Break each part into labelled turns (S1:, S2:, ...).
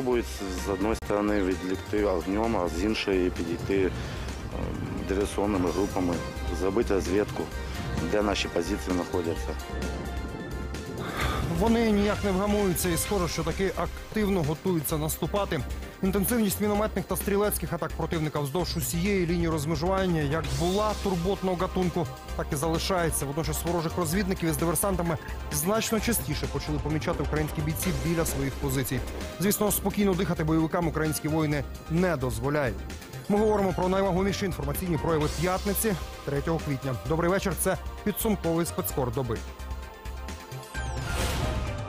S1: пробують з одної сторони відлікти огнем, а з іншої підійти диверсійними групами, зробити розвідку, де наші позиції знаходяться.
S2: Вони ніяк не вгамуються і скоро що таки активно готуються наступати. Інтенсивність мінометних та стрілецьких атак противника вздовж усієї лінії розмежування як була турботного гатунку, так і залишається. Водночас ворожих розвідників із диверсантами значно частіше почали помічати українські бійці біля своїх позицій. Звісно, спокійно дихати бойовикам українські воїни не дозволяють. Ми говоримо про найвагоміші інформаційні прояви п'ятниці 3 квітня. Добрий вечір. Це підсумковий спецкор доби.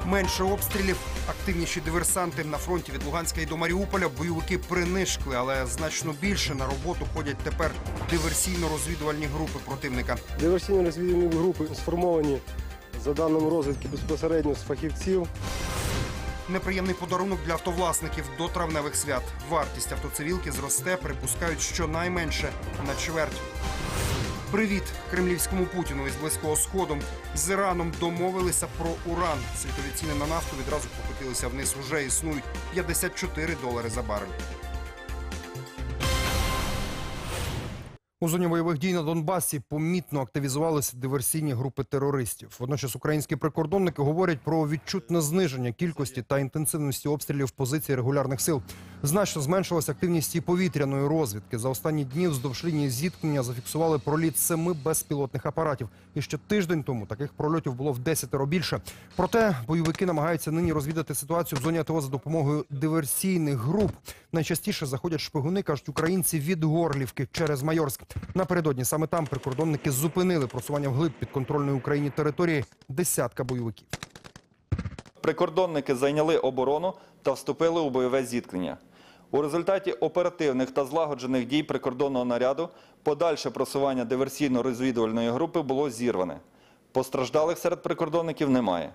S2: Менше обстрілів, активніші диверсанти на фронті від Луганська і до Маріуполя. Бойовики принишкли, але значно більше на роботу ходять тепер диверсійно-розвідувальні групи противника.
S3: Диверсійно-розвідувальні групи сформовані за даними розвідки безпосередньо з фахівців.
S2: Неприємний подарунок для автовласників до травневих свят. Вартість автоцивілки зросте, припускають щонайменше на чверть. Привіт кремлівському путіну із близького сходу. З Іраном домовилися про уран. Світові ціни на нафту відразу покотилися вниз. Уже існують 54 долари за барель. У зоні бойових дій на Донбасі помітно активізувалися диверсійні групи терористів. Водночас українські прикордонники говорять про відчутне зниження кількості та інтенсивності обстрілів позицій регулярних сил. Значно зменшилась активність і повітряної розвідки. За останні дні вздовж лінії зіткнення зафіксували проліт семи безпілотних апаратів. І ще тиждень тому таких прольотів було в десятеро більше. Проте бойовики намагаються нині розвідати ситуацію в зоні АТО за допомогою диверсійних груп. Найчастіше заходять шпигуни, кажуть українці від Горлівки через Майорськ. Напередодні саме там прикордонники зупинили просування вглиб підконтрольної Україні території десятка бойовиків.
S4: Прикордонники зайняли оборону та вступили у бойове зіткнення. У результаті оперативних та злагоджених дій прикордонного наряду подальше просування диверсійно-розвідувальної групи було зірване. Постраждалих серед прикордонників немає.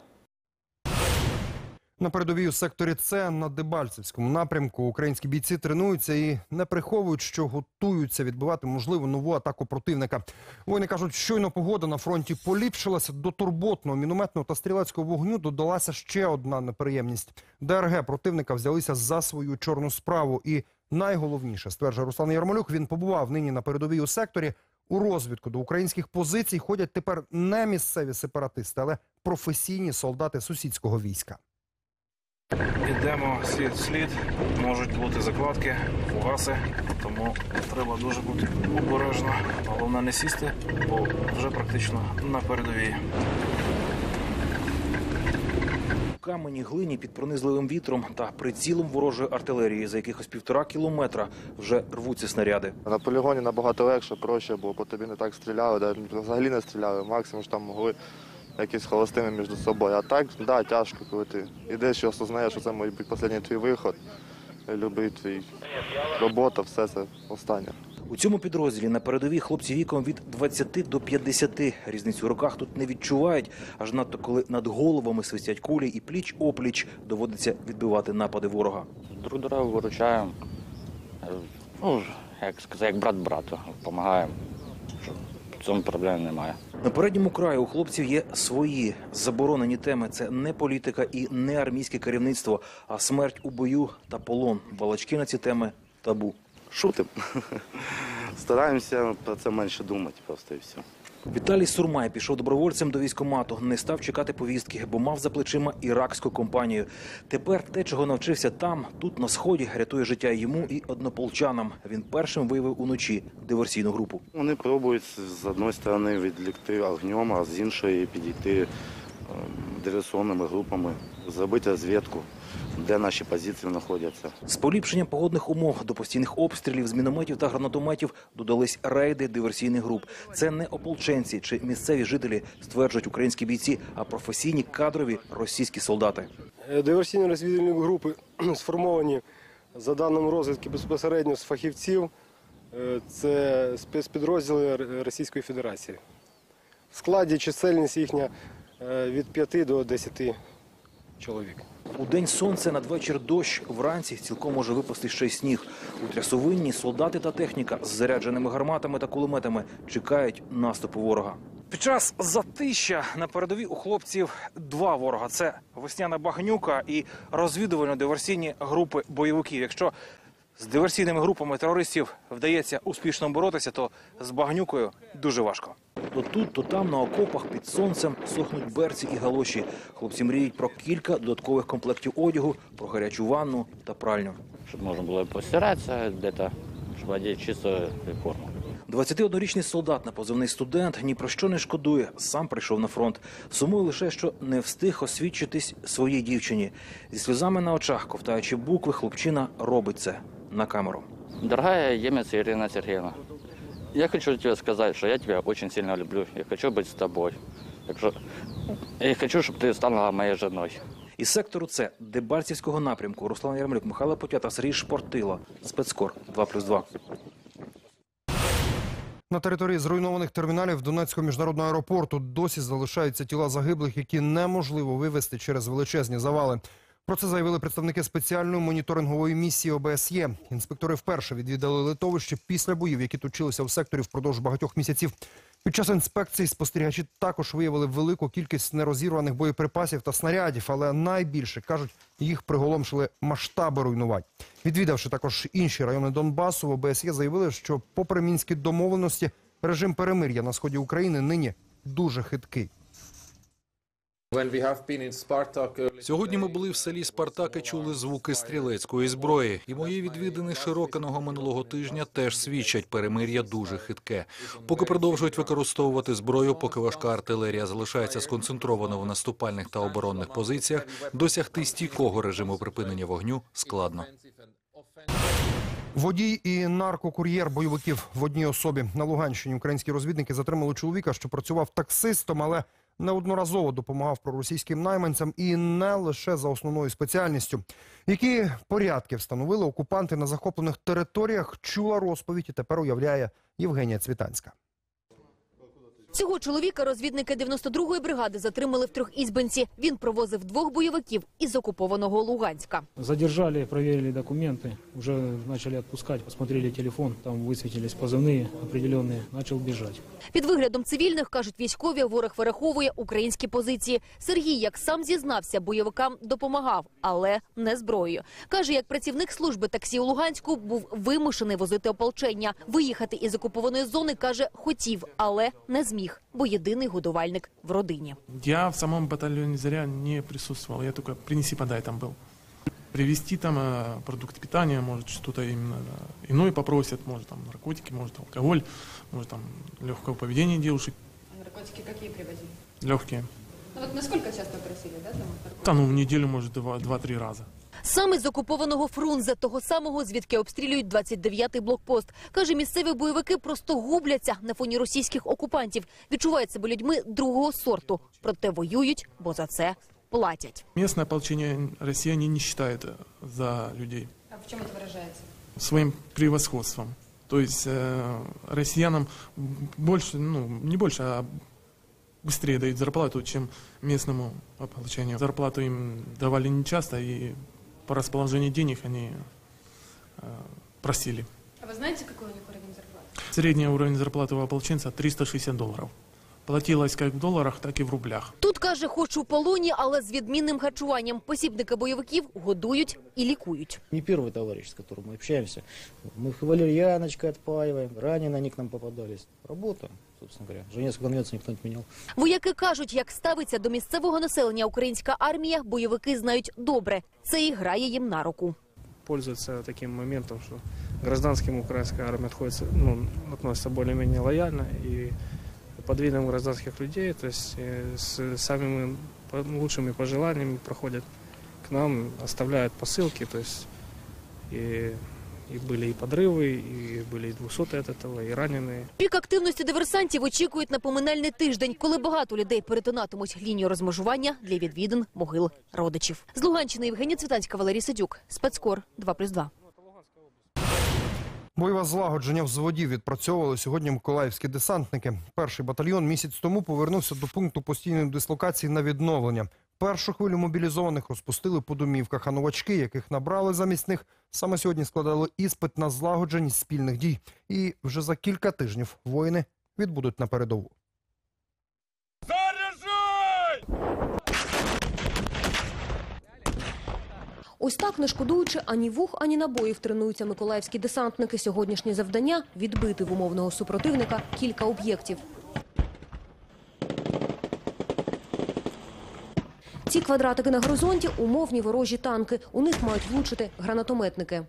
S2: На передовій у секторі С на Дебальцевському напрямку українські бійці тренуються і не приховують, що готуються відбивати можливу нову атаку противника. Воїни кажуть, щойно погода на фронті поліпшилася до турботного мінометного та стрілецького вогню. Додалася ще одна неприємність. ДРГ противника взялися за свою чорну справу. І найголовніше стверджує Руслан Ярмолюк. Він побував нині на передовій у секторі. У розвідку до українських позицій ходять тепер не місцеві сепаратисти, але професійні солдати сусідського війська.
S5: Йдемо слід в слід, можуть бути закладки, фугаси, тому треба дуже бути обережно. Головне не сісти, бо вже практично на передовій. Камені глині під пронизливим вітром та прицілом ворожої артилерії за якихось півтора кілометра вже рвуться снаряди.
S6: На полігоні набагато легше, проще, бо по тобі не так стріляли, да, взагалі не стріляли, максимум ж там могли якісь холостими між собою. А так, да, тяжко, коли ти йдеш і осознаєш, що це може бути останній твій виход, любий твій робота, все це останнє.
S5: У цьому підрозділі на передовій хлопці віком від 20 до 50. Різницю в роках тут не відчувають, аж надто коли над головами свистять кулі і пліч опліч доводиться відбивати напади ворога.
S7: Друг друга виручаємо. Ну, як сказати, як брат брату, допомагаємо. В цьому проблем немає.
S5: На передньому краю у хлопців є свої заборонені теми. Це не політика і не армійське керівництво, а смерть у бою та полон. Балачки на ці теми табу.
S1: Шутим. Стараємося про це менше думати просто і все.
S5: Віталій Сурмай пішов добровольцем до військомату, не став чекати повістки, бо мав за плечима іракську компанію. Тепер те, чого навчився там, тут на сході, рятує життя йому і однополчанам. Він першим виявив уночі диверсійну групу.
S1: Вони пробують з одної сторони відлікти огнем, а з іншої підійти диверсійними групами, зробити розвідку, де наші позиції знаходяться.
S5: З поліпшенням погодних умов до постійних обстрілів з мінометів та гранатометів додались рейди диверсійних груп. Це не ополченці чи місцеві жителі, стверджують українські бійці, а професійні кадрові російські солдати.
S3: Е, Диверсійно-розвідувальні групи сформовані за даними розвідки безпосередньо з фахівців. Е, Це спецпідрозділи Російської Федерації. В складі чисельність їхня від 5 до 10 чоловік.
S5: У день сонце, надвечір дощ, вранці цілком може випасти ще й сніг. У трясовинні солдати та техніка з зарядженими гарматами та кулеметами чекають наступу ворога. Під час затища на передовій у хлопців два ворога: це весняна багнюка і розвідувально-диверсійні групи бойовиків. Якщо з диверсійними групами терористів вдається успішно боротися, то з багнюкою дуже важко. То тут, то там на окопах під сонцем сохнуть берці і галоші. Хлопці мріють про кілька додаткових комплектів одягу, про гарячу ванну та пральню.
S7: Щоб можна було постиратися де-то, щоб одягти чисто форму.
S5: 21-річний солдат на позивний студент ні про що не шкодує. Сам прийшов на фронт. Сумує лише, що не встиг освідчитись своїй дівчині. Зі сльозами на очах, ковтаючи букви, хлопчина робить це на камеру.
S7: Дорогая Емец Ирина Сергеевна, я хочу тебе сказать, что я тебя очень сильно люблю. Я хочу быть с тобой. Так что я хочу, чтобы ты стала моей женой.
S5: Із сектору С Дебальцівського напрямку Руслан Ярмолюк, Михайло Потята, Сергій Шпортила. Спецкор 2+,2.
S2: На території зруйнованих терміналів Донецького міжнародного аеропорту досі залишаються тіла загиблих, які неможливо вивезти через величезні завали. Про це заявили представники спеціальної моніторингової місії ОБСЄ. Інспектори вперше відвідали литовище після боїв, які точилися в секторі впродовж багатьох місяців. Під час інспекції спостерігачі також виявили велику кількість нерозірваних боєприпасів та снарядів, але найбільше кажуть, їх приголомшили масштаби руйнувань. Відвідавши також інші райони Донбасу, в ОБСЄ заявили, що, попри мінські домовленості, режим перемир'я на сході України нині дуже хиткий.
S8: Сьогодні ми були в селі Спартак і чули звуки стрілецької зброї. І мої відвідини Широкиного минулого тижня теж свідчать, перемир'я дуже хитке. Поки продовжують використовувати зброю, поки важка артилерія залишається сконцентрована в наступальних та оборонних позиціях, досягти стійкого режиму припинення вогню складно.
S2: Водій і наркокур'єр бойовиків в одній особі на Луганщині. Українські розвідники затримали чоловіка, що працював таксистом, але неодноразово допомагав проросійським найманцям і не лише за основною спеціальністю. Які порядки встановили окупанти на захоплених територіях? Чула розповідь і тепер уявляє Євгенія Цвітанська.
S9: Цього чоловіка розвідники 92-ї бригади затримали в Трьохізбинці. Він провозив двох бойовиків із окупованого Луганська.
S10: Задержали, проверили документы, уже начали отпускать, посмотрели телефон, там высветились позывные определенные, начал бежать.
S9: Під виглядом цивільних, кажуть військові, ворог вираховує українські позиції. Сергій, як сам зізнався, бойовикам допомагав, але не зброєю. Каже, як працівник служби таксі у Луганську був вимушений возити ополчення. Виїхати із окупованої зони, каже, хотів, але не зміг, бо єдиний годувальник в родині.
S11: Я в самом батальоне «Заря» не присутствовал, я только «принеси-подай» там был. Привезти там э, продукты питания, может что-то именно э, иное попросят, может там наркотики, может алкоголь, может там легкого поведения девушек,
S12: Наркотики какие привозили?
S11: легкие.
S12: Ну вот насколько часто просили, да, там наркотики?
S11: Да, ну в неделю, может, два- два-три раза.
S9: Саме з окупованого Фрунзе, того самого, звідки обстрілюють 29-й блокпост. Каже, місцеві бойовики просто губляться на фоні російських окупантів. Відчувають себе людьми другого сорту. Проте воюють, бо за це платять.
S11: Местное ополчение россияне не считают э, за людей
S12: А в чем это выражается?
S11: своим превосходством. То есть э, россиянам больше, ну, не больше, а быстрее дают зарплату, чем местному ополчению. Зарплату им давали нечасто, и по расположению денег они э, просили.
S12: А вы знаете, какой у них уровень зарплаты?
S11: Средний уровень зарплаты у ополченца 360 долларов. Платилось как в долларах, так и в рублях.
S9: Тут каже, хоч у полоні, але з відмінним харчуванням. Посібника бойовиків годують і лікують.
S10: Не первый товарищ, с которым мы общаемся. Мы их валерьяночкой отпаиваем, ранее они к нам попадались. Работа, собственно говоря. Женевскую конвенцию никто не отменял.
S9: Вояки кажуть, як ставиться до місцевого населення українська армія, бойовики знають добре. Це і грає їм на руку.
S10: Пользуется таким моментом, что гражданским украинская армия отходится, ну, относится более-менее лояльно и под видом гражданских людей, то есть э, с самыми по- лучшими пожеланиями проходят к нам, оставляют посылки, то есть и, и были и подрывы, и были и двухсотые от этого, и раненые.
S9: Пік активності диверсантів очікують на поминальний тиждень, коли багато людей перетинатимуть лінію розмежування для відвідин могил родичів. З Луганщини Євгенія Цвітанська, Валерій Сидюк, спецкор 2+,2.
S2: Бойове злагодження взводів відпрацьовували сьогодні миколаївські десантники. Перший батальйон місяць тому повернувся до пункту постійної дислокації на відновлення. Першу хвилю мобілізованих розпустили по домівках, а новачки, яких набрали замість них, саме сьогодні складали іспит на злагодженість спільних дій. І вже за кілька тижнів воїни відбудуть на передову.
S13: Ось так, не шкодуючи ані вух, ані набоїв, тренуються миколаївські десантники. Сьогоднішнє завдання – відбити в умовного супротивника кілька об'єктів. Ці квадратики на горизонті – умовні ворожі танки. У них мають влучити гранатометники.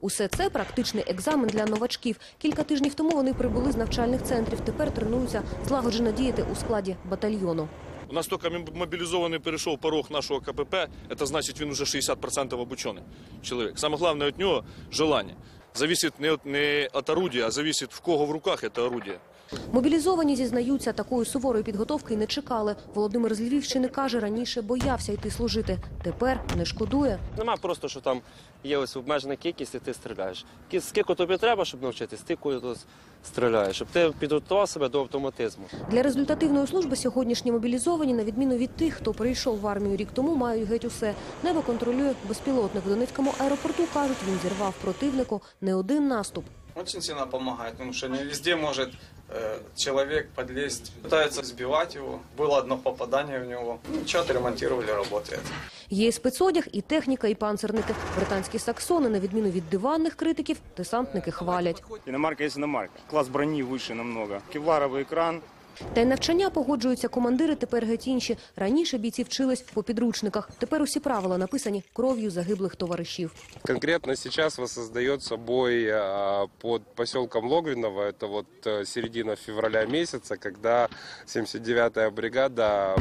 S13: Усе це практичний екзамен для новачків. Кілька тижнів тому вони прибули з навчальних центрів. Тепер тренуються злагоджено діяти у складі батальйону.
S7: У нас только мобилизованный перешел порог нашего КПП, это значит, він уже 60% обученный человек. Самое главное от него желание. Зависит не от, не от орудия, а зависит в кого в руках это орудие.
S13: Мобілізовані зізнаються, такої суворої підготовки не чекали. Володимир з Львівщини каже, раніше боявся йти служити. Тепер не шкодує.
S14: Нема просто, що там є ось обмежена кількість, і ти стріляєш. Кі- Скільки тобі треба, щоб навчитись, ти коли стріляєш, щоб ти підготував себе до автоматизму.
S13: Для результативної служби сьогоднішні мобілізовані, на відміну від тих, хто прийшов в армію рік тому, мають геть усе. Небо контролює безпілотник. В Донецькому аеропорту, кажуть, він зірвав противнику не один наступ.
S15: Очень сильно помогает, потому что не везде может человек подлезть. Пытаются сбивать его. Было одно попадание в него. Ничего, отремонтировали, работает.
S13: Є і спецодяг, і техніка, і панцерники. Британські саксони, на відміну від диванних критиків, десантники хвалять.
S16: Иномарка есть иномарка. Класс брони выше намного. Кевларовый экран.
S13: та й навчання погоджуються командири тепер геть інші. Раніше бійці вчились по підручниках. Тепер усі правила написані кров'ю загиблих товаришів.
S17: Конкретно зараз воссоздается бой під поселком Логвінова. Це вот э, середина февраля місяця, когда 79-я бригада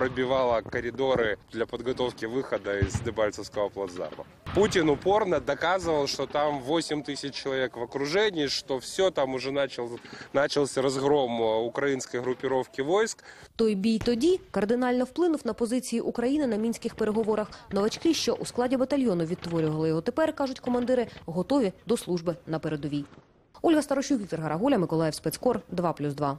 S17: пробивала коридоры для подготовки выхода из Дебальцевского плацдарма. Путин упорно доказывал, что там 8 тысяч человек в окружении, что все, там уже начал, начался разгром э, украинской группировки войск.
S13: Той бій тоді кардинально вплинув на позиції України на мінських переговорах. Новачки, що у складі батальйону відтворювали його тепер, кажуть командири, готові до служби на передовій. Ольга Старощук, Віктор Гарагуля, Миколаїв Спецкор, 2+,2.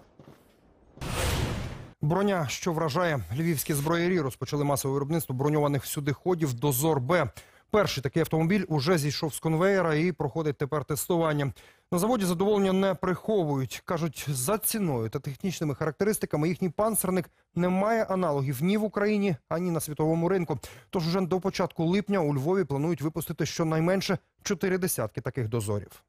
S2: Броня, що вражає, львівські зброярі розпочали масове виробництво броньованих всюдиходів «Дозор Б». Перший такий автомобіль уже зійшов з конвеєра і проходить тепер тестування. На заводі задоволення не приховують. Кажуть, за ціною та технічними характеристиками їхній панцерник не має аналогів ні в Україні, ані на світовому ринку. Тож уже до початку липня у Львові планують випустити щонайменше чотири десятки таких дозорів.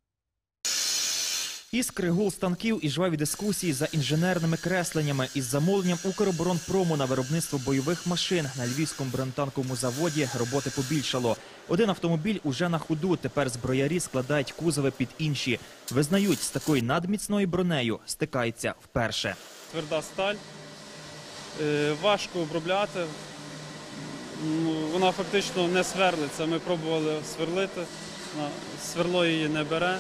S18: Іскри гул станків і жваві дискусії за інженерними кресленнями із замовленням Укроборонпрому на виробництво бойових машин на львівському бронетанковому заводі роботи побільшало. Один автомобіль уже на ходу. Тепер зброярі складають кузови під інші. Визнають, з такою надміцною бронею стикаються вперше.
S19: тверда сталь, е, важко обробляти. Ну, Вона фактично не сверлиться. Ми пробували сверлити, сверло її не бере.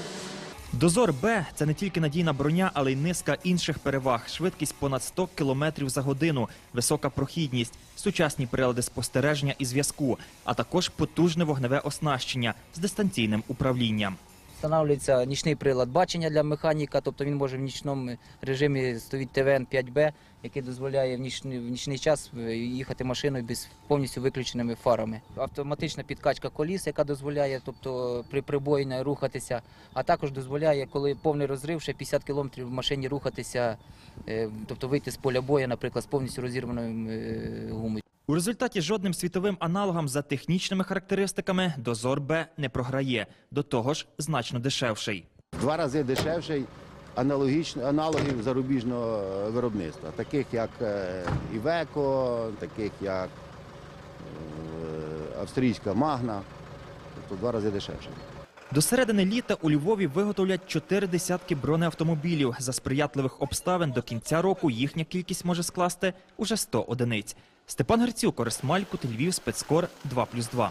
S18: Дозор Б це не тільки надійна броня, але й низка інших переваг. Швидкість понад 100 км за годину, висока прохідність, сучасні прилади спостереження і зв'язку, а також потужне вогневе оснащення з дистанційним управлінням.
S9: Встановлюється нічний прилад бачення для механіка, тобто він може в нічному режимі стоїть ТВН 5Б, який дозволяє в нічний, в нічний час е, їхати машиною без повністю виключеними фарами. Автоматична підкачка коліс, яка дозволяє, тобто при прибої рухатися, а також дозволяє, коли повний розрив, ще 50 км в машині рухатися, е, тобто вийти з поля бою, наприклад, з повністю розірваною е, гумою.
S18: У результаті жодним світовим аналогам за технічними характеристиками дозор Б не програє. До того ж, значно дешевший.
S20: Два рази дешевший аналогічно, аналогів зарубіжного е, виробництва, таких як Івеко, таких як е, австрійська Магна, тобто два рази дешевший.
S18: До середини літа у Львові виготовлять чотири десятки бронеавтомобілів. За сприятливих обставин до кінця року їхня кількість може скласти уже 100 одиниць. Степан Герцюк, Орест Львів, спецкор 2+,2.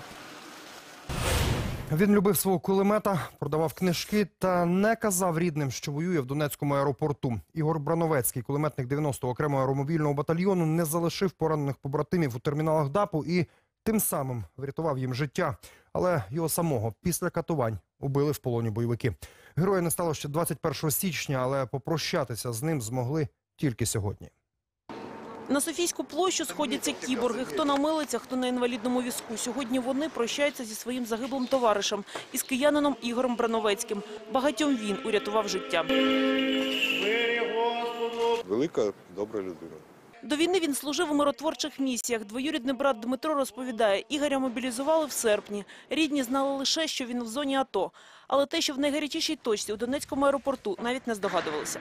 S2: Він любив свого кулемета, продавав книжки та не казав рідним, що воює в Донецькому аеропорту. Ігор Брановецький, кулеметник 90-го окремого аеромобільного батальйону, не залишив поранених побратимів у терміналах ДАПу і тим самим врятував їм життя. Але його самого після катувань убили в полоні бойовики. Героя не стало ще 21 січня, але попрощатися з ним змогли тільки сьогодні.
S21: На Софійську площу сходяться кіборги. Хто на милицях, хто на інвалідному візку. Сьогодні вони прощаються зі своїм загиблим товаришем із киянином Ігорем Брановецьким. Багатьом він урятував життя.
S22: Велика, добра людина.
S21: До війни він служив у миротворчих місіях. Двоюрідний брат Дмитро розповідає, Ігоря мобілізували в серпні. Рідні знали лише, що він в зоні АТО. Але те, що в найгарячішій точці у Донецькому аеропорту, навіть не здогадувалися.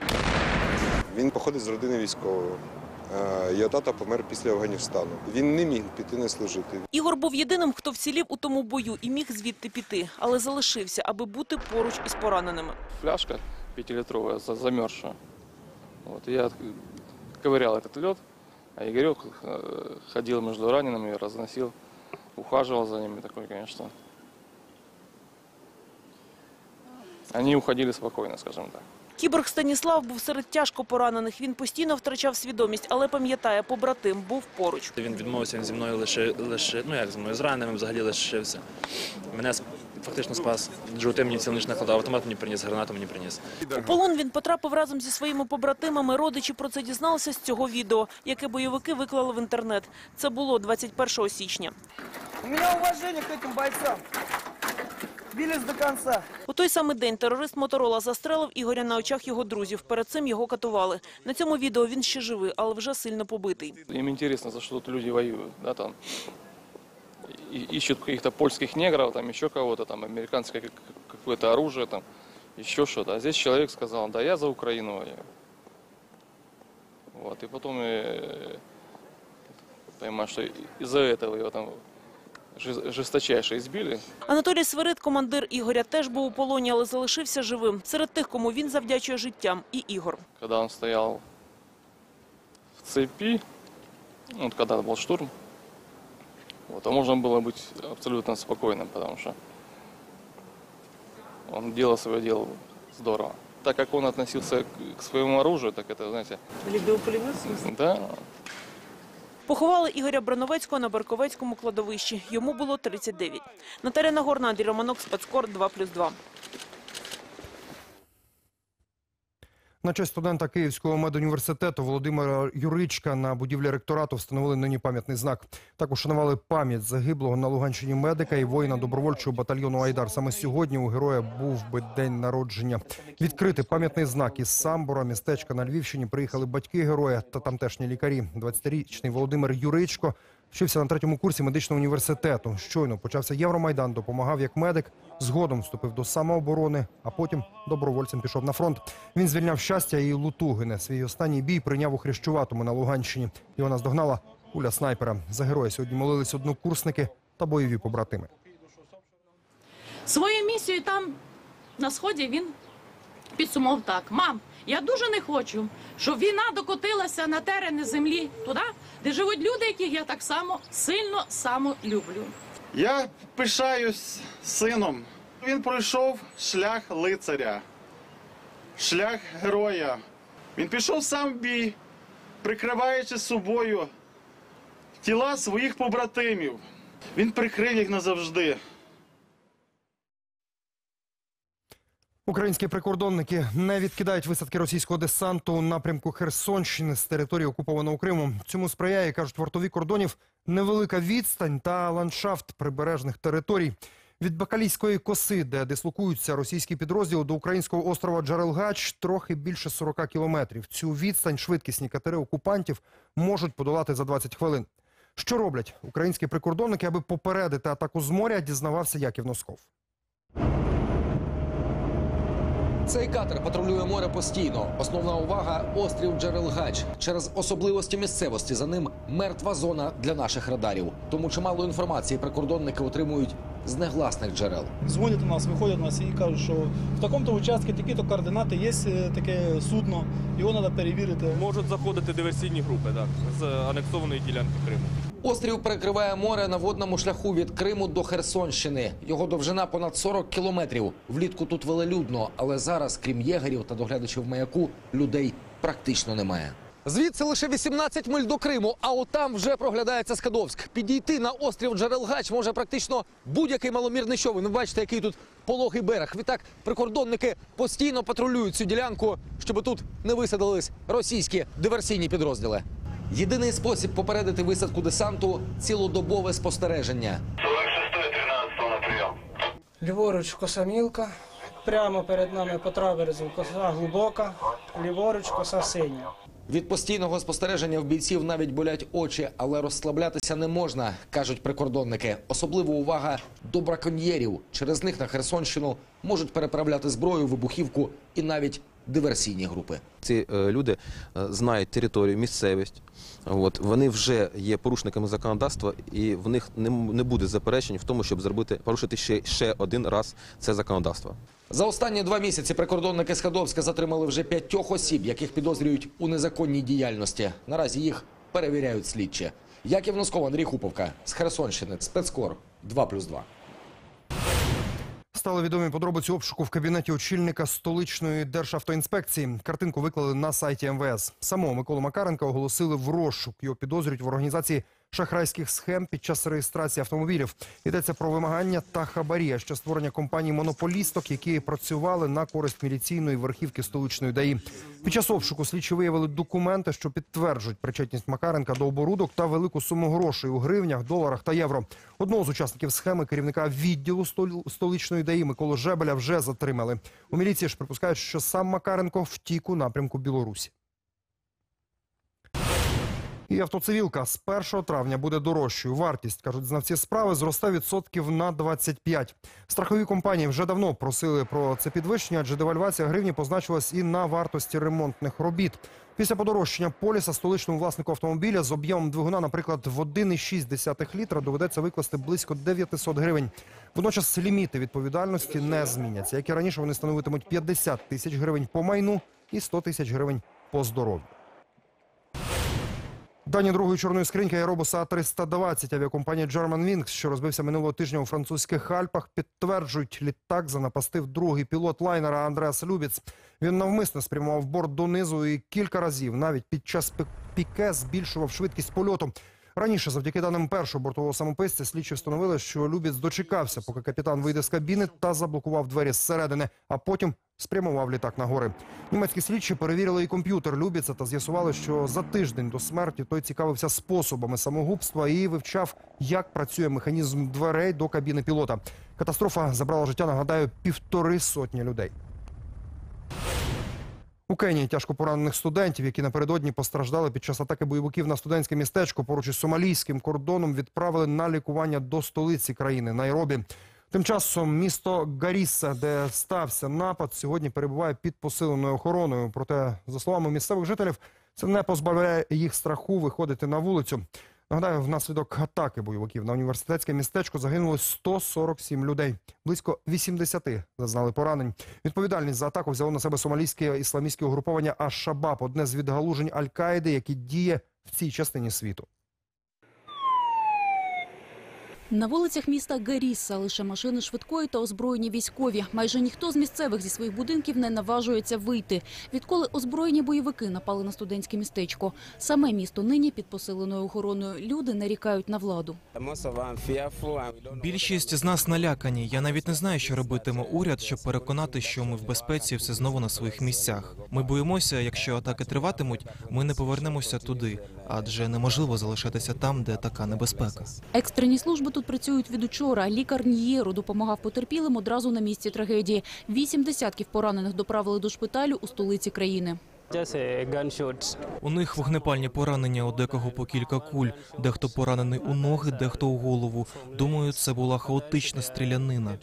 S22: Він походить з родини військового. Е, Його тата помер після Афганістану. Він не міг піти не служити.
S21: Ігор був єдиним, хто вцілів у тому бою і міг звідти піти, але залишився, аби бути поруч із пораненими.
S23: Фляжка пятилитровая, за- замерзшая. Вот, и я от- ковырял этот лед, а Игорек э, ходил между ранеными, разносил, ухаживал за ними такой, конечно. Они уходили спокойно, скажем так.
S21: Кіборг Станіслав був серед тяжко поранених. Він постійно втрачав свідомість, але пам'ятає, побратим був поруч.
S24: Він відмовився він зі мною лише, лише ну як зі мною, з раненим взагалі лишився. Мене фактично спас. Джоти мені цілу ніч накладав, автомат мені приніс, гранату мені приніс.
S21: У полон він потрапив разом зі своїми побратимами. Родичі про це дізналися з цього відео, яке бойовики виклали в інтернет. Це було 21 січня.
S25: У меня уважение к этим бойцам. Бились до конца.
S21: У той самий день терорист Моторола застрелив Ігоря на очах його друзів. Перед цим його катували. На цьому відео він ще живий, але вже сильно побитий.
S23: Им интересно, за что тут люди воюют, да, там. Ищут каких-то польских негров, там еще кого-то, там, американское как- какое-то оружие, там, еще что-то. А здесь человек сказал, да, я за Украину воюю. Вот, и потом э, понимаю, что из-за этого его там жес- жесточайше избили.
S21: Анатолій Свирид, командир Ігоря, теж був у полоні, але залишився живим. Серед тих, кому він завдячує життям, і Ігор.
S23: когда он стоял в цепи, ну, вот когда был штурм, вот, а можно было быть абсолютно спокойным, потому что он делал свое дело здорово. Так как он относился к, к своему оружию, так это, знаете,
S21: Любив пулемет?
S23: да,
S21: Поховали Ігоря Брановецького на Берковецькому кладовищі. Йому було 39. Наталя Нагорна, Андрій Романок, Спецкор 2+,2.
S2: На честь студента Київського медуніверситету Володимира Юричка на будівлі ректорату встановили нині пам'ятний знак. Так ушанували пам'ять загиблого на Луганщині медика і воїна добровольчого батальйону Айдар. Саме сьогодні у героя був би день народження. Відкрити пам'ятний знак із Самбора, містечка на Львівщині, приїхали батьки героя та тамтешні лікарі. 20-річний Володимир Юричко вчився на третьому курсі медичного університету. Щойно почався Євромайдан, допомагав як медик. Згодом вступив до самооборони, а потім добровольцем пішов на фронт. Він звільняв щастя і Лутугине. Свій останній бій прийняв у Хрещуватому на Луганщині. Його наздогнала куля снайпера. За героя сьогодні молились однокурсники та бойові побратими.
S26: Свою місію там на сході він підсумував так: мам, я дуже не хочу, щоб війна докотилася на терени землі туди, де живуть люди, яких я так само сильно само люблю.
S27: Я пишаюсь сином. Він пройшов шлях лицаря, шлях героя. Він пішов сам в бій, прикриваючи собою тіла своїх побратимів. Він прикрив їх назавжди.
S2: Українські прикордонники не відкидають висадки російського десанту у напрямку Херсонщини з території окупованого Криму. Цьому сприяє, кажуть, вартові кордонів невелика відстань та ландшафт прибережних територій. Від Бакалійської коси, де дислокуються російські підрозділи, до українського острова Джарелгач трохи більше 40 кілометрів. Цю відстань швидкісні катери окупантів можуть подолати за 20 хвилин. Що роблять українські прикордонники, аби попередити атаку з моря, дізнавався Яків Носков.
S28: Цей катер патрулює море постійно. Основна увага острів Джерелгач. Через особливості місцевості за ним мертва зона для наших радарів. Тому чимало інформації прикордонники отримують з негласних джерел.
S29: Дзвонять у нас, виходять у нас і кажуть, що в такому-то участку такі-то координати, є е, таке судно, його треба перевірити.
S30: Можуть заходити диверсійні групи так, з анексованої ділянки Криму.
S28: Острів перекриває море на водному шляху від Криму до Херсонщини. Його довжина понад 40 кілометрів. Влітку тут велелюдно, але зараз, крім єгерів та доглядачів маяку, людей практично немає. Звідси лише 18 миль до Криму, а отам вже проглядається Скадовськ. Підійти на острів Джерелгач може практично будь-який маломірний човен. Ви бачите, який тут пологий берег. Відтак прикордонники постійно патрулюють цю ділянку, щоб тут не висадились російські диверсійні підрозділи. Єдиний спосіб попередити висадку десанту цілодобове спостереження.
S31: Ліворуч Косамілка,
S25: Прямо перед нами по траверзу коса глибока, ліворуч коса синя.
S28: Від постійного спостереження в бійців навіть болять очі, але розслаблятися не можна, кажуть прикордонники. Особлива увага до браконьєрів. Через них на Херсонщину можуть переправляти зброю, вибухівку і навіть диверсійні групи.
S32: Ці е, люди е, знають територію, місцевість. От вони вже є порушниками законодавства, і в них не, не буде заперечень в тому, щоб зробити порушити ще, ще один раз це законодавство.
S28: За останні два місяці прикордонники з Хадовська затримали вже п'ятьох осіб, яких підозрюють у незаконній діяльності. Наразі їх перевіряють слідчі. Яків Носков, Андрій Хуповка з Херсонщини, спецкор 2+,2.
S2: Стали відомі подробиці обшуку в кабінеті очільника столичної державтоінспекції. Картинку виклали на сайті МВС. Самого Миколу Макаренка оголосили в розшук. Його підозрюють в організації шахрайських схем під час реєстрації автомобілів. Йдеться про вимагання та хабарі, ще створення компаній монополісток, які працювали на користь міліційної верхівки столичної ДАІ. Під час обшуку слідчі виявили документи, що підтверджують причетність Макаренка до оборудок та велику суму грошей у гривнях, доларах та євро. Одного з учасників схеми керівника відділу стол- столичної ДАІ Миколу Жебеля вже затримали. У міліції ж припускають, що сам Макаренко втік у напрямку Білорусі. І автоцивілка з 1 травня буде дорожчою. Вартість, кажуть знавці справи, зросте відсотків на 25. Страхові компанії вже давно просили про це підвищення, адже девальвація гривні позначилась і на вартості ремонтних робіт. Після подорожчання поліса столичному власнику автомобіля з об'ємом двигуна, наприклад, в 1,6 літра доведеться викласти близько 900 гривень. Водночас ліміти відповідальності не зміняться. Як і раніше, вони становитимуть 50 тисяч гривень по майну і 100 тисяч гривень по здоров'ю. Дані другої чорної скриньки аеробуса А-320 авіакомпанії Germanwings, що розбився минулого тижня у французьких Альпах, підтверджують, літак занапастив другий пілот лайнера Андреас Любіц. Він навмисно спрямував борт донизу і кілька разів, навіть під час пі- піке, збільшував швидкість польоту. Раніше, завдяки даним першого бортового самописця, слідчі встановили, що Любіц дочекався, поки капітан вийде з кабіни та заблокував двері зсередини, а потім спрямував літак на гори. Німецькі слідчі перевірили і комп'ютер Любіца та з'ясували, що за тиждень до смерті той цікавився способами самогубства і вивчав, як працює механізм дверей до кабіни пілота. Катастрофа забрала життя, нагадаю, півтори сотні людей. У Кенії тяжко поранених студентів, які напередодні постраждали під час атаки бойовиків на студентське містечко поруч із сомалійським кордоном, відправили на лікування до столиці країни Найробі. Тим часом місто Гарісса, де стався напад, сьогодні перебуває під посиленою охороною. Проте, за словами місцевих жителів, це не позбавляє їх страху виходити на вулицю. Нагадаю, внаслідок атаки бойовиків на університетське містечко загинуло 147 людей. Близько 80 зазнали поранень. Відповідальність за атаку взяло на себе сомалійське ісламістське угруповання Аш-Шабаб, одне з відгалужень Аль-Каїди, яке діє в цій частині світу.
S33: На вулицях міста Гарісса лише машини швидкої та озброєні військові. Майже ніхто з місцевих зі своїх будинків не наважується вийти. Відколи озброєні бойовики напали на студентське містечко. Саме місто нині під посиленою охороною. Люди нарікають на владу.
S34: Більшість з нас налякані. Я навіть не знаю, що робитиме уряд, щоб переконати, що ми в безпеці, все знову на своїх місцях. Ми боїмося, якщо атаки триватимуть, ми не повернемося туди, адже неможливо залишатися там, де така небезпека.
S33: Екстрені служби тут працюють від учора. Лікар Ньєру допомагав потерпілим одразу на місці трагедії. Вісім десятків поранених доправили до шпиталю у столиці країни.
S34: У них вогнепальні поранення, у декого по кілька куль, дехто поранений у ноги, дехто у голову. Думаю, це була хаотична стрілянина.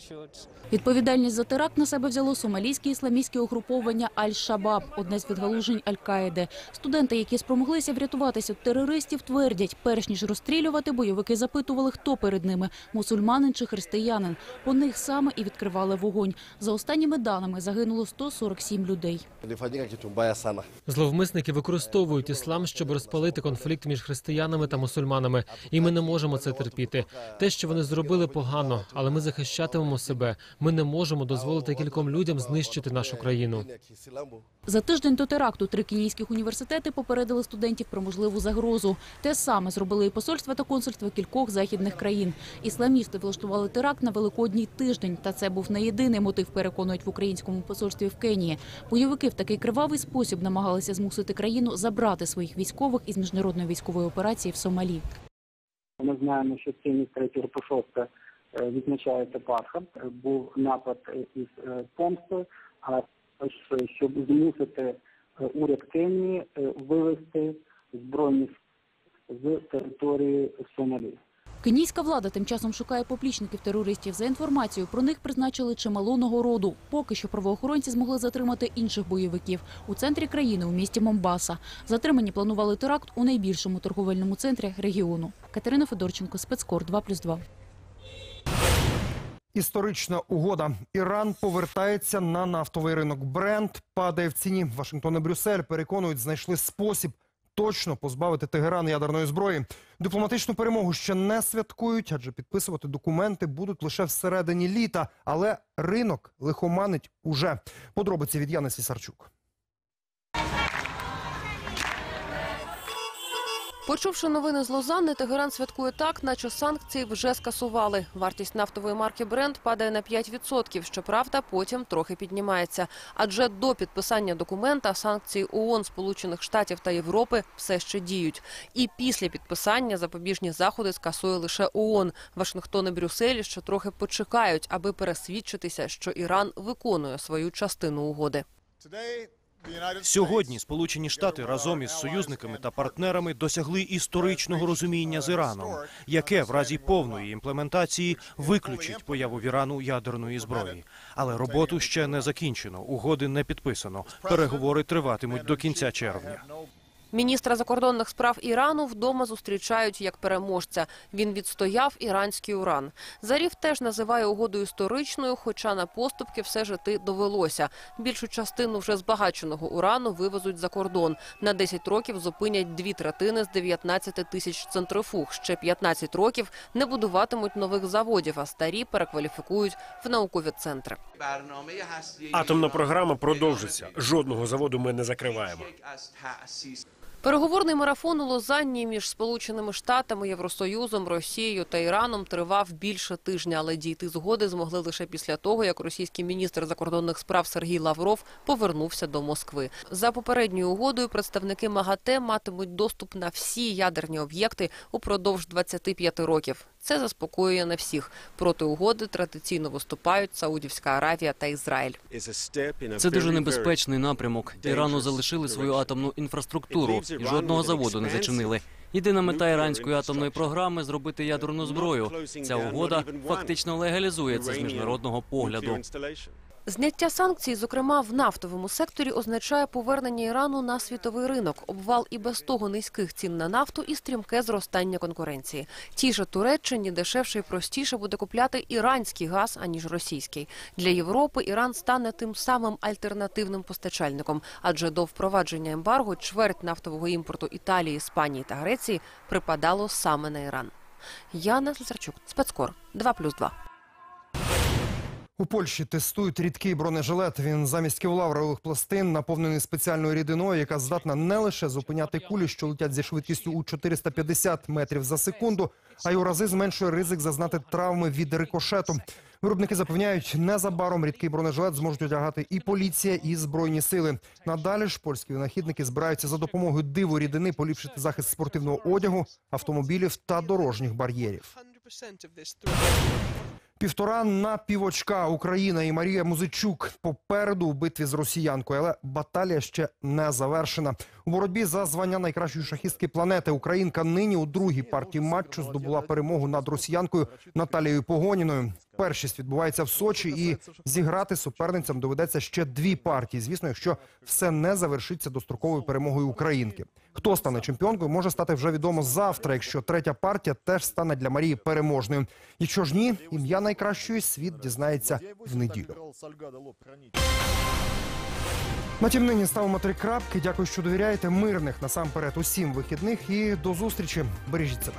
S33: Відповідальність за теракт на себе взяло сомалійське ісламістське угруповання Аль-Шабаб, одне з відгалужень Аль-Каїди. Студенти, які спромоглися врятуватися від терористів, твердять, перш ніж розстрілювати, бойовики запитували, хто перед ними – мусульманин чи християнин. По них саме і відкривали вогонь. За останніми даними загинуло 147 людей.
S35: Зловмисники використовують іслам, щоб розпалити конфлікт між християнами та мусульманами, і ми не можемо це терпіти. Те, що вони зробили, погано, але ми захищатимемо себе. Ми не можемо дозволити кільком людям знищити нашу країну.
S33: За тиждень до теракту три кенійських університети попередили студентів про можливу загрозу. Те саме зробили і посольства та консульства кількох західних країн. Ісламісти влаштували теракт на Великодній тиждень, та це був не єдиний мотив, переконують в українському посольстві в Кенії. Бойовики в такий кривавий спосіб намагалися змусити країну забрати своїх військових із міжнародної військової операції в Сомалі.
S36: Ми знаємо, що ці містери Пушовка е, відзначається Пасха. Був напад із е, помстою, а е, щоб змусити уряд Кенії вивести збройні з території Сомалі.
S33: Кенійська влада тим часом шукає поплічників терористів. За інформацією про них призначили чималу нагороду. Поки що правоохоронці змогли затримати інших бойовиків у центрі країни у місті Момбаса. Затримані планували теракт у найбільшому торговельному центрі регіону. Катерина Федорченко, спецкор 2+,2.
S2: Історична угода. Іран повертається на нафтовий ринок. Бренд падає в ціні. Вашингтон і Брюссель переконують, знайшли спосіб точно позбавити Тегеран ядерної зброї. Дипломатичну перемогу ще не святкують, адже підписувати документи будуть лише всередині літа. Але ринок лихоманить уже. Подробиці від Яни Сісарчук.
S13: Почувши новини з Лозанни, Тегеран святкує так, наче санкції вже скасували. Вартість нафтової марки Бренд падає на 5%, щоправда, потім трохи піднімається. Адже до підписання документа санкції ООН, Сполучених Штатів та Європи все ще діють. І після підписання запобіжні заходи скасує лише ООН. Вашингтон і Брюссель ще трохи почекають, аби пересвідчитися, що Іран виконує свою частину угоди.
S37: Сьогодні Сполучені Штати разом із союзниками та партнерами досягли історичного розуміння з Іраном, яке в разі повної імплементації виключить появу в Ірану ядерної зброї. Але роботу ще не закінчено, угоди не підписано. Переговори триватимуть до кінця червня.
S13: Міністра закордонних справ Ірану вдома зустрічають як переможця. Він відстояв іранський уран. Зарів теж називає угоду історичною, хоча на поступки все ж іти довелося. Більшу частину вже збагаченого урану вивезуть за кордон. На 10 років зупинять дві третини з 19 тисяч центрифуг. Ще 15 років не будуватимуть нових заводів, а старі перекваліфікують в наукові центри.
S38: Атомна програма продовжиться. Жодного заводу ми не закриваємо.
S13: Переговорний марафон у Лозанні між Сполученими Штатами, Євросоюзом, Росією та Іраном тривав більше тижня, але дійти згоди змогли лише після того, як російський міністр закордонних справ Сергій Лавров повернувся до Москви. За попередньою угодою представники МАГАТЕ матимуть доступ на всі ядерні об'єкти упродовж 25 років. Це заспокоює не всіх. Проти угоди традиційно виступають Саудівська Аравія та Ізраїль.
S39: Це дуже небезпечний напрямок. Ірану залишили свою атомну інфраструктуру і жодного заводу не зачинили. Єдина мета іранської атомної програми зробити ядерну зброю. Ця угода фактично легалізує це з міжнародного погляду.
S13: Зняття санкцій, зокрема в нафтовому секторі, означає повернення Ірану на світовий ринок, обвал і без того низьких цін на нафту і стрімке зростання конкуренції. Тій же Туреччині дешевше і простіше буде купляти іранський газ аніж російський. Для Європи Іран стане тим самим альтернативним постачальником, адже до впровадження ембарго чверть нафтового імпорту Італії, Іспанії та Греції припадало саме на Іран. Яна Слісарчук, спецкор 2+,2.
S2: У Польщі тестують рідкий бронежилет. Він замість кевлаврових пластин наповнений спеціальною рідиною, яка здатна не лише зупиняти кулі, що летять зі швидкістю у 450 метрів за секунду, а й у рази зменшує ризик зазнати травми від рикошету. Виробники запевняють, незабаром рідкий бронежилет зможуть одягати і поліція, і збройні сили. Надалі ж польські винахідники збираються за допомогою диву рідини поліпшити захист спортивного одягу, автомобілів та дорожніх бар'єрів. Півтора на півочка Україна і Марія Музичук попереду у битві з росіянкою, але баталія ще не завершена. У боротьбі за звання найкращої шахістки планети Українка нині у другій партії матчу здобула перемогу над росіянкою Наталією Погоніною. Першість відбувається в Сочі, і зіграти суперницям доведеться ще дві партії. Звісно, якщо все не завершиться достроковою перемогою українки. Хто стане чемпіонкою, може стати вже відомо завтра. Якщо третя партія теж стане для Марії переможною. Якщо ж ні, ім'я найкращої світ дізнається в неділю. На тім нині ставимо три крапки. Дякую, що довіряєте. Мирних насамперед усім вихідних і до зустрічі. Бережіть себе.